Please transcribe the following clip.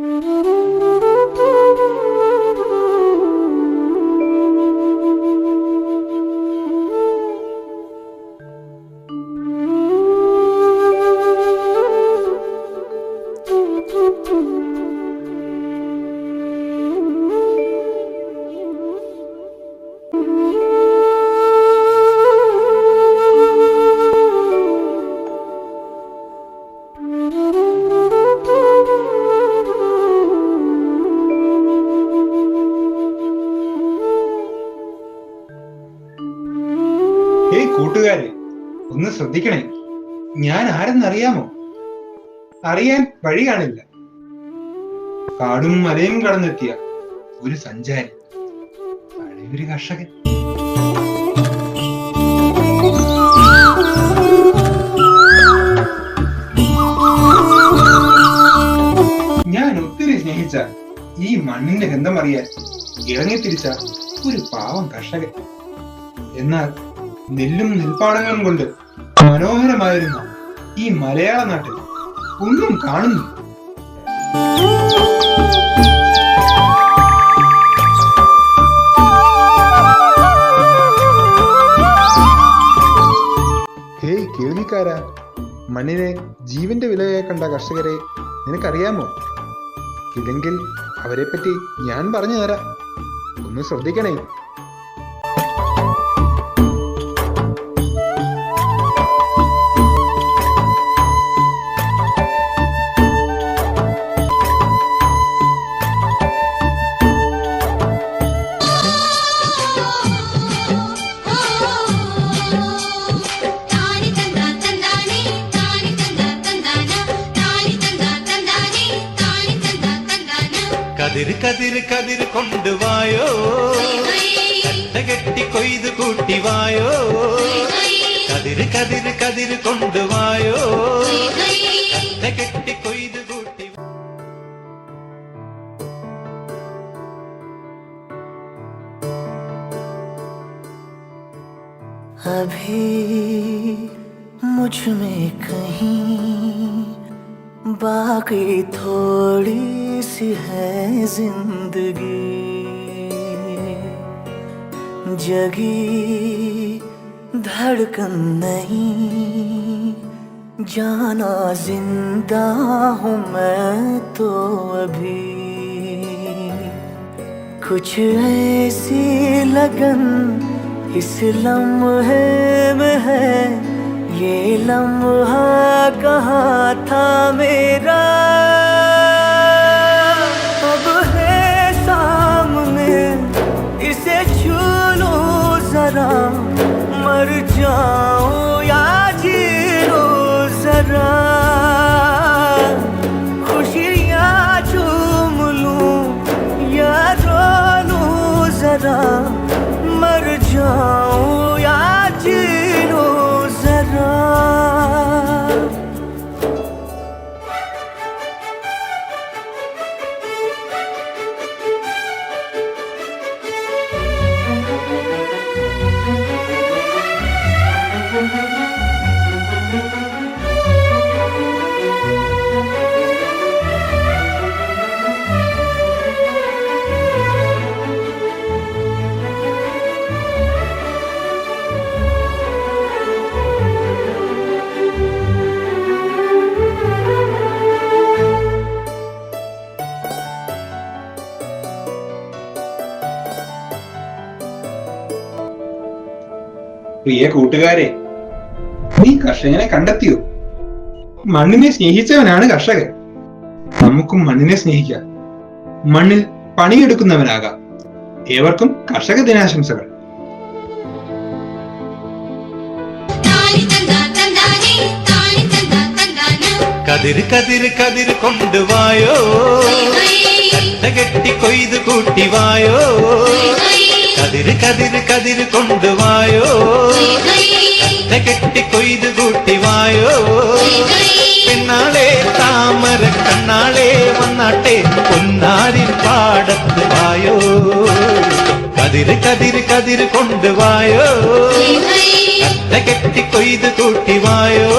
Mm-hmm. ഏയ് കൂട്ടുകാരെ ഒന്ന് ശ്രദ്ധിക്കണേ. ഞാൻ ആരെന്നറിയാമോ? അറിയാൻ വഴി കാണില്ല. കാടും മലയും കടന്നെത്തിയ ഒരു സഞ്ചാരി. ഒരു കർഷകൻ. ഞാൻ ഒത്തിരി സ്നേഹിച്ച ഈ മണ്ണിന്റെ ഗന്ധം അറിയാൻ ഇറങ്ങിത്തിരിച്ച ഒരു പാവം കർഷകൻ. എന്നാൽ നെല്ലും നെൽപ്പാടങ്ങളും കൊണ്ട് മനോഹരമായിരുന്ന ഈ മലയാള നാട്ടിൽ ഒന്നും കാണുന്നു ഹേയ് കേൾവിക്കാരാ മണ്ണിനെ ജീവന്റെ വിലയായി കണ്ട കർഷകരെ നിനക്കറിയാമോ? ഇല്ലെങ്കിൽ അവരെപ്പറ്റി ഞാൻ പറഞ്ഞു തരാം. ഒന്ന് ശ്രദ്ധിക്കണേ. கதிர் கதிர் கதிர் கொண்டு வாயோ கட்ட கட்டி கொய்து கூட்டி வாயோ கதிர் கதிர் கதிர் கொண்டு வாயோ கட்ட கட்டி கொய்து கூட்டி अभी मुझमें कहीं बाकी थोड़ी सी है ज़िंदगी। जगी धड़कन नहीं, जाना ज़िंदा हूँ मैं तो अभी। कुछ ऐसी लगन इस लम्हे में है ये लम्हा कहाँ था मेरा? अब है सामने इसे छू लो जरा मर जाऊँ। പ്രിയ കൂട്ടുകാരെ നീ കർഷകനെ കണ്ടെത്തിയോ? മണ്ണിനെ സ്നേഹിച്ചവനാണ് കർഷകൻ. നമുക്കും മണ്ണിനെ സ്നേഹിക്കാം. മണ്ണിൽ പണിയെടുക്കുന്നവനാകാം. ഏവർക്കും കർഷക ദിനാശംസകൾ. കതിര് കതിര് കതിര് കൊണ്ടുവായോ? കട്ട കെട്ടി കൊയ്ത് കൂട്ടിവായോ? കതിര് കതിര് കതിര് കൊണ്ടുവായോ? കട്ട കെട്ടി കൊയ്ത് കൂട്ടിവായോ? പിന്നാളെ താമര കണ്ണാളെ വന്നാട്ടെ പൊന്നാരി പാടത്ത് വായോ കതിര് കതിര് കതിര് കൊണ്ടുവായോ? കട്ട കെട്ടി കൊയ്ത് കൂട്ടിവായോ?